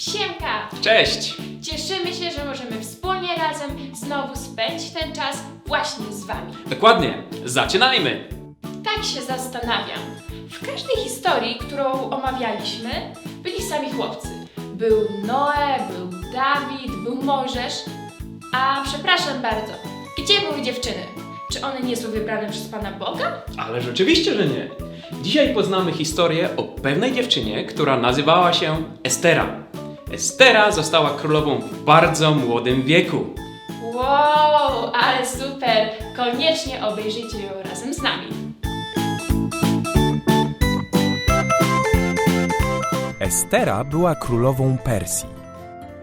Siemka! Cześć! Cieszymy się, że możemy wspólnie razem znowu spędzić ten czas właśnie z Wami. Dokładnie, zaczynajmy! Tak się zastanawiam. W każdej historii, którą omawialiśmy, byli sami chłopcy. Był Noe, był Dawid, był Mojżesz. A przepraszam bardzo, gdzie były dziewczyny? Czy one nie są wybrane przez Pana Boga? Ale rzeczywiście, że nie. Dzisiaj poznamy historię o pewnej dziewczynie, która nazywała się Estera. Estera została królową w bardzo młodym wieku. Wow, ale super! Koniecznie obejrzyjcie ją razem z nami. Estera była królową Persji.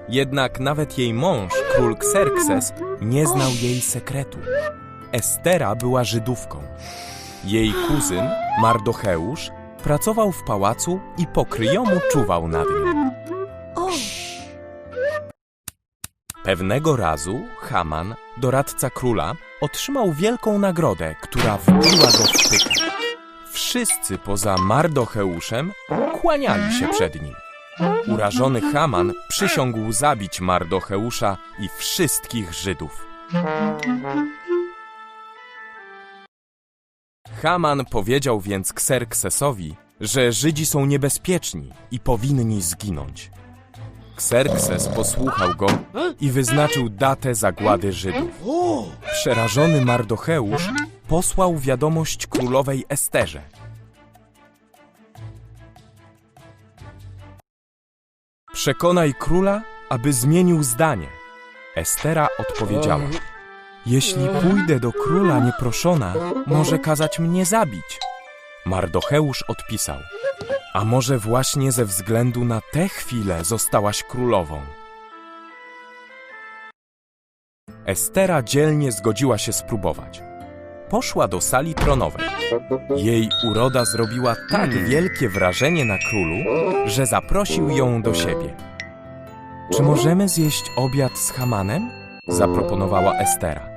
Jednak nawet jej mąż, król Xerxes, nie znał jej sekretu. Estera była Żydówką. Jej kuzyn, Mardocheusz, pracował w pałacu i pokryjomu czuwał nad nią. Pewnego razu Haman, doradca króla, otrzymał wielką nagrodę, która wbiła go w pyk. Wszyscy poza Mardocheuszem kłaniali się przed nim. Urażony Haman przysiągł zabić Mardocheusza i wszystkich Żydów. Haman powiedział więc Kserksesowi, że Żydzi są niebezpieczni i powinni zginąć. Kserkses posłuchał go i wyznaczył datę zagłady Żydów. Przerażony Mardocheusz posłał wiadomość królowej Esterze. Przekonaj króla, aby zmienił zdanie. Estera odpowiedziała: Jeśli pójdę do króla nieproszona, może kazać mnie zabić. Mardocheusz odpisał: A może właśnie ze względu na tę chwilę zostałaś królową? Estera dzielnie zgodziła się spróbować. Poszła do sali tronowej. Jej uroda zrobiła tak wielkie wrażenie na królu, że zaprosił ją do siebie. Czy możemy zjeść obiad z Hamanem? zaproponowała Estera.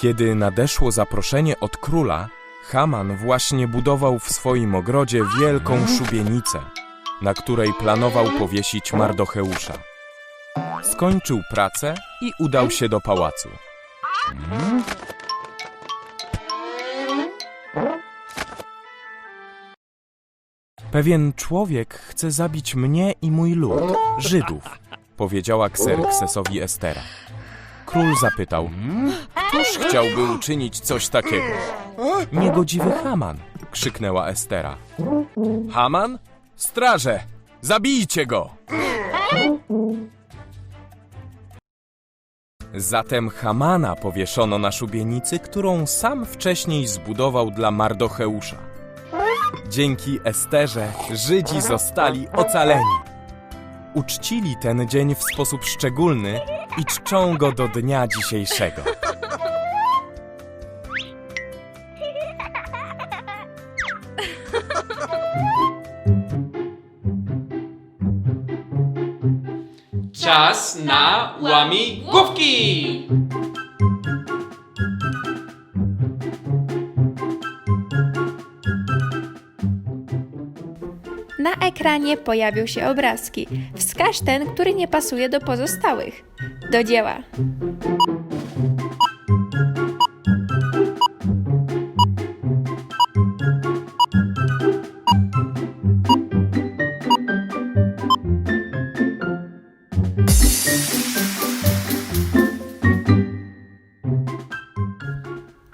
Kiedy nadeszło zaproszenie od króla, Haman właśnie budował w swoim ogrodzie wielką szubienicę, na której planował powiesić Mardocheusza. Skończył pracę i udał się do pałacu. Pewien człowiek chce zabić mnie i mój lud, Żydów, powiedziała Xerxesowi Estera. Król zapytał, któż chciałby uczynić coś takiego? Niegodziwy Haman, krzyknęła Estera. Haman? Straże! Zabijcie go! Zatem Hamana powieszono na szubienicy, którą sam wcześniej zbudował dla Mardocheusza. Dzięki Esterze Żydzi zostali ocaleni. Uczcili ten dzień w sposób szczególny i czczą go do dnia dzisiejszego. Czas na łamigłówki! Na ekranie pojawią się obrazki. Wskaż ten, który nie pasuje do pozostałych. Do dzieła.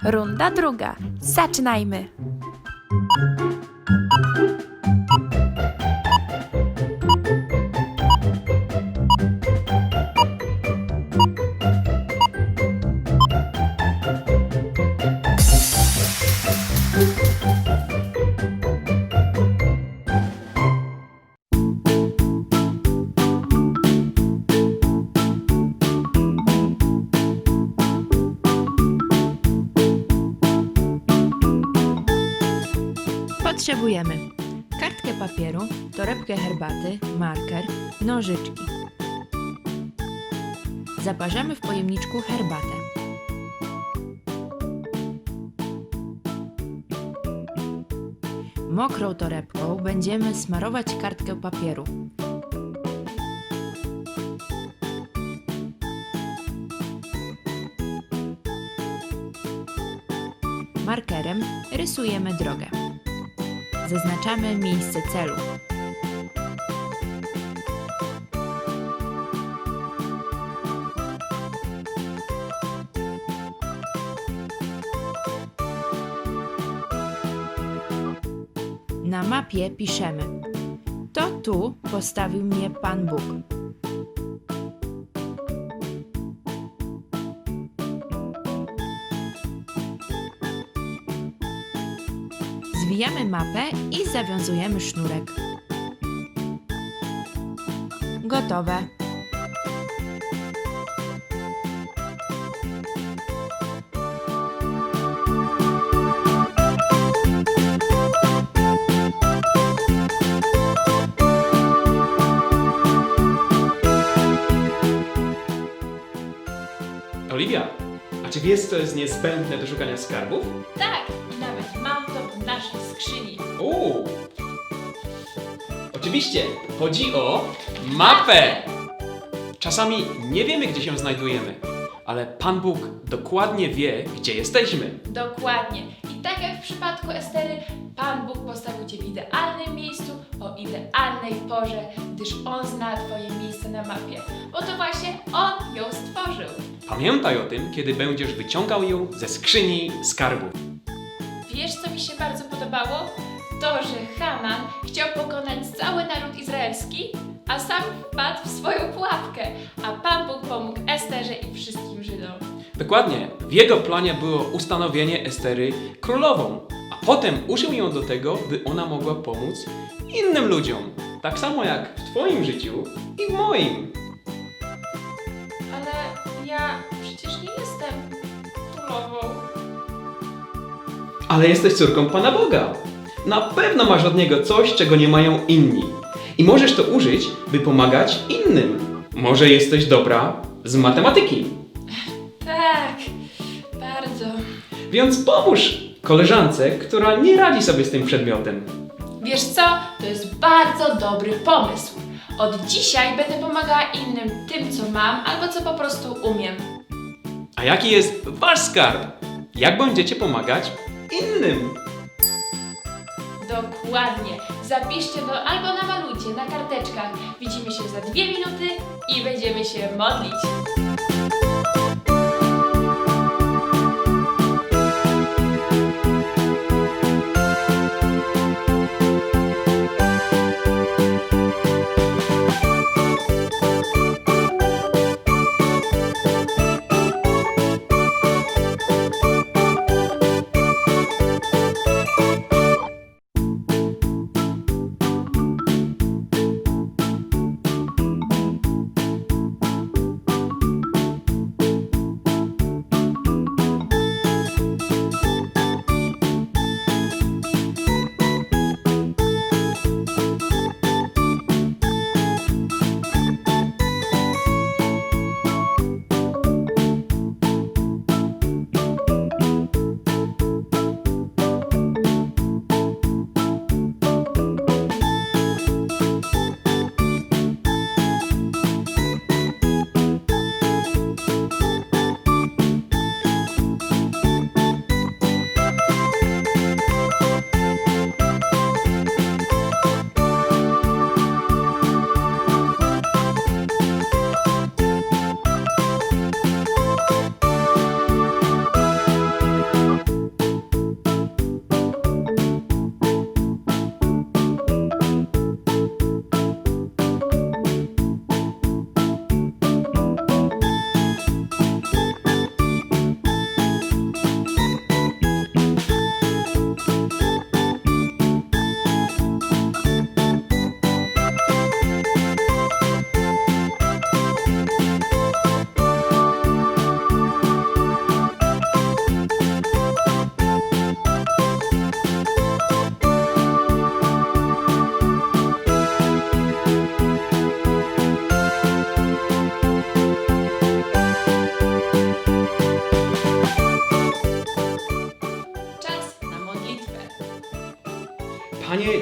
Runda druga. Zaczynajmy. Potrzebujemy kartkę papieru, torebkę herbaty, marker, nożyczki. Zaparzamy w pojemniczku herbatę. Mokrą torebką będziemy smarować kartkę papieru. Markerem rysujemy drogę. Zaznaczamy miejsce celu. Na mapie piszemy: To tu postawił mnie Pan Bóg. Zwijamy mapę i zawiązujemy sznurek. Gotowe. Oliwia, a czy wiesz, co jest niezbędne do szukania skarbów? Tak, nawet mam naszej skrzyni. Uuu. Oczywiście, chodzi o mapę! Czasami nie wiemy, gdzie się znajdujemy, ale Pan Bóg dokładnie wie, gdzie jesteśmy. Dokładnie. I tak jak w przypadku Estery, Pan Bóg postawił Cię w idealnym miejscu o idealnej porze, gdyż On zna Twoje miejsce na mapie, bo to właśnie On ją stworzył. Pamiętaj o tym, kiedy będziesz wyciągał ją ze skrzyni skarbów. Wiesz, co mi się bardzo podobało? To, że Haman chciał pokonać cały naród izraelski, a sam wpadł w swoją pułapkę, a Pan Bóg pomógł Esterze i wszystkim Żydom. Dokładnie, w jego planie było ustanowienie Estery królową, a potem użył ją do tego, by ona mogła pomóc innym ludziom. Tak samo jak w Twoim życiu i w moim. Ale ja przecież nie jestem królową. Ale jesteś córką Pana Boga. Na pewno masz od Niego coś, czego nie mają inni. I możesz to użyć, by pomagać innym. Może jesteś dobra z matematyki. Tak, bardzo. Więc pomóż koleżance, która nie radzi sobie z tym przedmiotem. Wiesz co? To jest bardzo dobry pomysł. Od dzisiaj będę pomagała innym tym, co mam, albo co po prostu umiem. A jaki jest wasz skarb? Jak będziecie pomagać innym? Dokładnie. Zapiszcie to albo namalujcie na karteczkach. Widzimy się za dwie minuty i będziemy się modlić.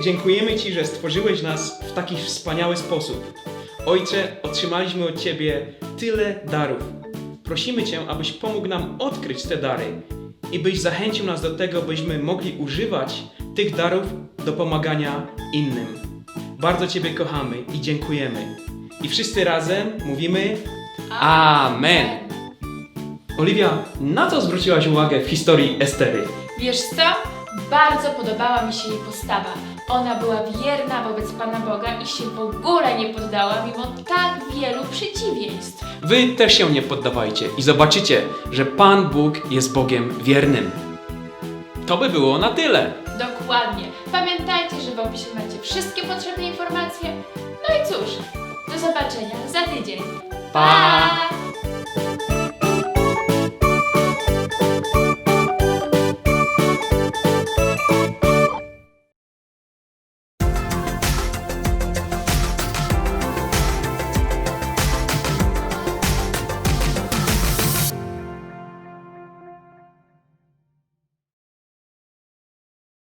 Dziękujemy Ci, że stworzyłeś nas w taki wspaniały sposób. Ojcze, otrzymaliśmy od Ciebie tyle darów. Prosimy Cię, abyś pomógł nam odkryć te dary i byś zachęcił nas do tego, byśmy mogli używać tych darów do pomagania innym. Bardzo Ciebie kochamy i dziękujemy. I wszyscy razem mówimy Amen. Oliwia, na co zwróciłaś uwagę w historii Estery? Wiesz co? Bardzo podobała mi się jej postawa. Ona była wierna wobec Pana Boga i się w ogóle nie poddała mimo tak wielu przeciwieństw. Wy też się nie poddawajcie i zobaczycie, że Pan Bóg jest Bogiem wiernym. To by było na tyle. Dokładnie. Pamiętajcie, że w opisie macie wszystkie potrzebne informacje. No i cóż, do zobaczenia za tydzień. Pa! pa!